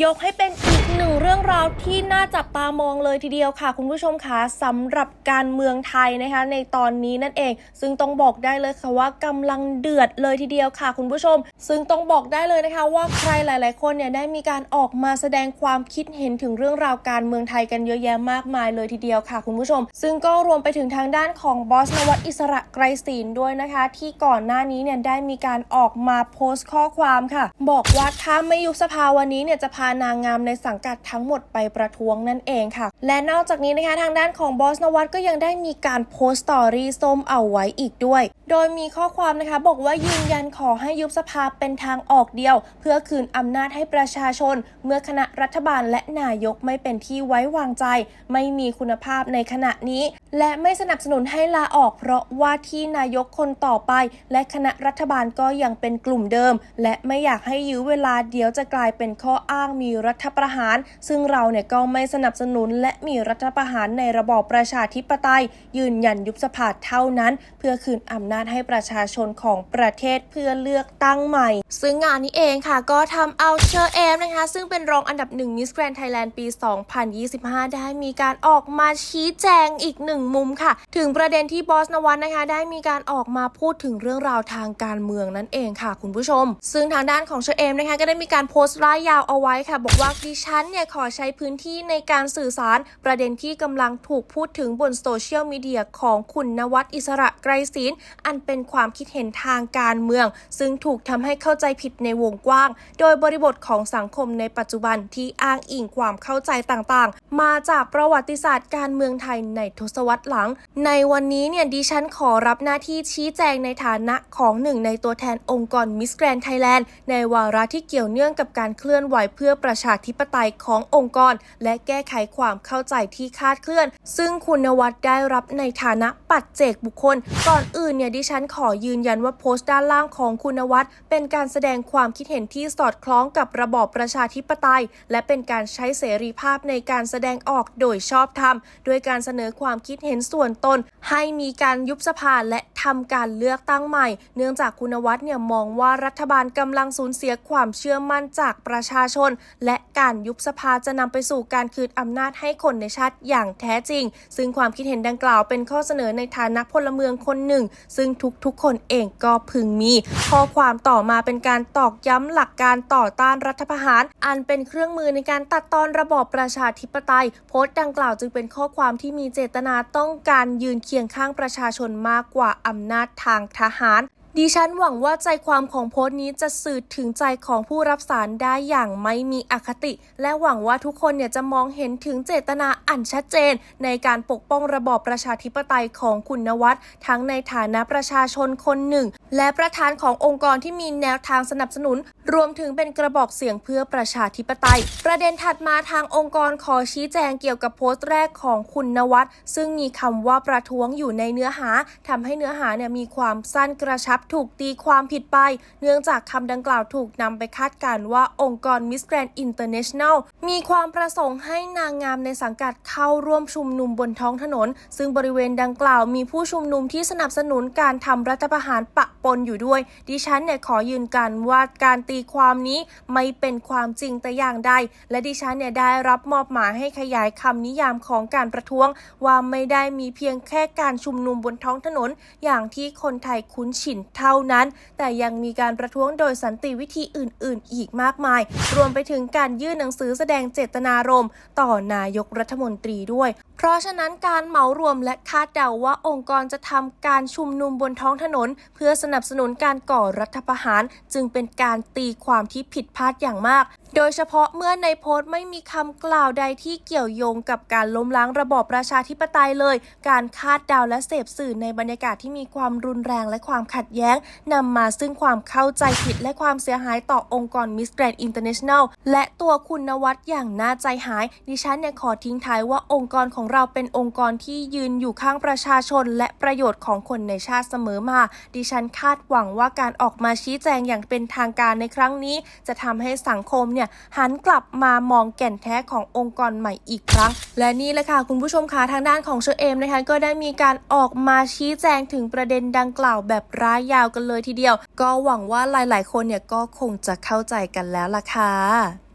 ยกให้เป็นอีกหนึ่งเรื่องราวที่น่าจับตามองเลยทีเดียวค่ะ คุณผู้ชมคะสำหรับการเมืองไทยนะคะ ในตอนนี้นั่นเอง ซึ่งต้องบอกได้เลยค่ะว่ากำลังเดือดเลยทีเดียวค่ะ คุณผู้ชม ซึ่งต้องบอกได้เลยนะคะ ว่าใครหลาย ๆ คนเนี่ยได้มีการออกมาแสดงความคิดเห็นถึงเรื่องราวการเมืองไทยกันเยอะแยะมากมายเลยทีเดียวค่ะ คุณผู้ชม ซึ่งก็รวมไปถึงทางด้านของบอสนวัตอิสระไกรศีลด้วยนะคะ ที่ก่อนหน้านี้เนี่ยได้มีการออกมาโพสต์ข้อความค่ะ บอกว่าถ้าไม่ยุบสภาวันนี้เนี่ยจะพานางงามในสังกัดทั้งหมดไปประท้วงนั่นเองค่ะ และนอกจากนี้นะคะทางด้านของบอสนวัตก็ยังได้มีการโพสต์สตอรี่ส้มเอาไว้อีกด้วย โดยมีข้อความนะคะบอกว่ายืนยันขอให้ยุบสภาเป็นทางออกเดียว เพื่อคืนอำนาจให้ประชาชน เมื่อคณะรัฐบาลและนายกไม่เป็นที่ไว้วางใจ ไม่มีคุณภาพในขณะนี้ และไม่สนับสนุนให้ลาออก เพราะว่าที่นายกคนต่อไป และคณะรัฐบาลก็ยังเป็นกลุ่มเดิม และไม่อยากให้ยื้อเวลาเดี๋ยวจะกลายเป็นข้ออ้างมีรัฐประหาร ซึ่งเราเนี่ยก็ไม่สนับสนุนและมีรัฐประหารในระบอบประชาธิปไตย ยืนยันยุบสภาเท่านั้น เพื่อคืนอำนาจให้ประชาชนของประเทศเพื่อเลือกตั้งใหม่ ซึ่งงานนี้เองค่ะ ก็ทำเอาเชอร์เอมนะคะ ซึ่งเป็นรองอันดับหนึ่งมิสแกรน n d ไทยแลนด์ปี 2025 ได้มีการออกมาชี้แจงอีกหนึ่งมุมค่ะ ถึงประเด็นที่บอสนวัตนะคะ ได้มีการออกมาพูดถึงเรื่องราวทางการเมืองนั่นเองค่ะ คุณผู้ชม ซึ่งทางด้านของเชอร์เอมนะคะก็ได้มีการโพสต์ร่ายยาวเอาไว้ค่ะ บอกว่าดิฉันเนี่ยขอใช้พื้นที่ในการสื่อสารประเด็นที่กำลังถูกพูดถึงบนโซเชียลมีเดียของคุณนวัตอิสระไกรศีลอันเป็นความคิดเห็นทางการเมือง ซึ่งถูกทำให้เข้าใจผิดในวงกว้าง โดยบริบทของสังคมในปัจจุบันที่อ้างอิงความเข้าใจต่างๆ มาจากประวัติศาสตร์การเมืองไทยในทศวรรษหลัง ในวันนี้เนี่ยดิฉันขอรับหน้าที่ชี้แจงในฐานะของหนึ่งในตัวแทนองค์กรมิสแกรนไทยแลนด์ในวาระที่เกี่ยวเนื่องกับการเคลื่อนไหวเพื่อประชาธิปไตยขององค์กร และแก้ไขความเข้าเขาใจที่คาดเคลื่อน ซึ่งคุณนวัดได้รับในฐานะปัจเจกบุคคล ก่อนอื่นเนี่ยดิฉันขอยืนยันว่าโพสต์ด้านล่างของคุณนวัดเป็นการแสดงความคิดเห็นที่สอดคล้องกับระบอบประชาธิปไตย และเป็นการใช้เสรีภาพในการแสดงออกโดยชอบธรรม ด้วยการเสนอความคิดเห็นส่วนตน ให้มีการยุบสภาและ ทำการเลือกตั้งใหม่ เนื่องจากคุณวัฒน์เนี่ยมองว่ารัฐบาลกำลังสูญเสียความเชื่อมั่นจากประชาชน และการยุบสภาจะนำไปสู่การคืนอำนาจให้คนในชาติอย่างแท้จริง ซึ่งความคิดเห็นดังกล่าวเป็นข้อเสนอในฐานะพลเมืองคนหนึ่ง ซึ่งทุกๆ คนเองก็พึงมี ข้อความต่อมาเป็นการตอกย้ำหลักการต่อต้านรัฐประหาร อันเป็นเครื่องมือในการตัดตอนระบอบประชาธิปไตย โพสต์ดังกล่าวจึงเป็นข้อความที่มีเจตนาต้องการยืนเคียงข้างประชาชนมากกว่าอำนาจทางทหาร ดิฉันหวังว่าใจความของโพสต์นี้จะสื่อถึงใจของผู้รับสารได้อย่างไม่มีอคติ และหวังว่าทุกคนเนี่ยจะมองเห็นถึงเจตนาอันชัดเจน ในการปกป้องระบอบประชาธิปไตยของคุณนวัตทั้งในฐานะประชาชนคนหนึ่ง และประธานขององค์กรที่มีแนวทางสนับสนุน รวมถึงเป็นกระบอกเสียงเพื่อประชาธิปไตย ประเด็นถัดมาทางองค์กรขอชี้แจงเกี่ยวกับโพสต์แรกของคุณนวัตซึ่งมีคำว่าประท้วงอยู่ในเนื้อหาทำให้เนื้อหาเนี่ยมีความสั้นกระชับถูกตีความผิดไป เนื่องจากคำดังกล่าวถูกนำไปคาดการณ์ว่าองค์กร Miss Grand International มีความประสงค์ให้นางงามในสังกัดเข้าร่วมชุมนุมบนท้องถนน ซึ่งบริเวณดังกล่าวมีผู้ชุมนุมที่สนับสนุนการทำรัฐประหารปะปนอยู่ด้วย ดิฉันเนี่ยขอยืนกันว่าการตีความนี้ไม่เป็นความจริงแต่อย่างใด และดิฉันเนี่ยได้รับมอบหมายให้ขยายคำนิยามของการประท้วง ว่าไม่ได้มีเพียงแค่การชุมนุมบนท้องถนน อย่างที่คนไทยคุ้นชินเท่านั้น แต่ยังมีการประท้วงโดยสันติวิธีอื่น ๆ อีกมากมาย รวมไปถึงการยื่นหนังสือแสดงเจตนารมณ์ต่อนายกรัฐมนตรีด้วยเพราะฉะนั้นการเหมารวมและคาดเดาว่าองค์กรจะทำการชุมนุมบนท้องถนน เพื่อสนับสนุนการก่อรัฐประหาร จึงเป็นการตีความที่ผิดพลาดอย่างมาก โดยเฉพาะเมื่อในโพสต์ไม่มีคำกล่าวใดที่เกี่ยวโยงกับการล้มล้างระบอบประชาธิปไตยเลย การคาดเดาและเสพสื่อในบรรยากาศที่มีความรุนแรงและความขัดแย้งนำมาซึ่งความเข้าใจผิดและความเสียหายต่อองค์กร Miss Grand International แนลและตัวคุณนวัดอย่างน่าใจหาย ดิฉันเนี่ยขอทิ้งท้ายว่าองค์กรของเราเป็นองค์กรที่ยืนอยู่ข้างประชาชน และประโยชน์ของคนในชาติเสมอมา ดิฉันคาดหวังว่าการออกมาชี้แจงอย่างเป็นทางการในครั้งนี้ จะทำให้สังคมเนี่ยหันกลับมามองแก่นแท้ขององค์กรใหม่อีกครั้ง และนี่แหละค่ะคุณผู้ชมคะทางด้านของเชอเอมนะคะก็ได้มีการออกมาชี้แจงถึงประเด็นดังกล่าวแบบร้ายยาวกันเลยทีเดียว ก็หวังว่าหลาย ๆ คนเนี่ยก็คงจะเข้าใจกันแล้วล่ะค่ะ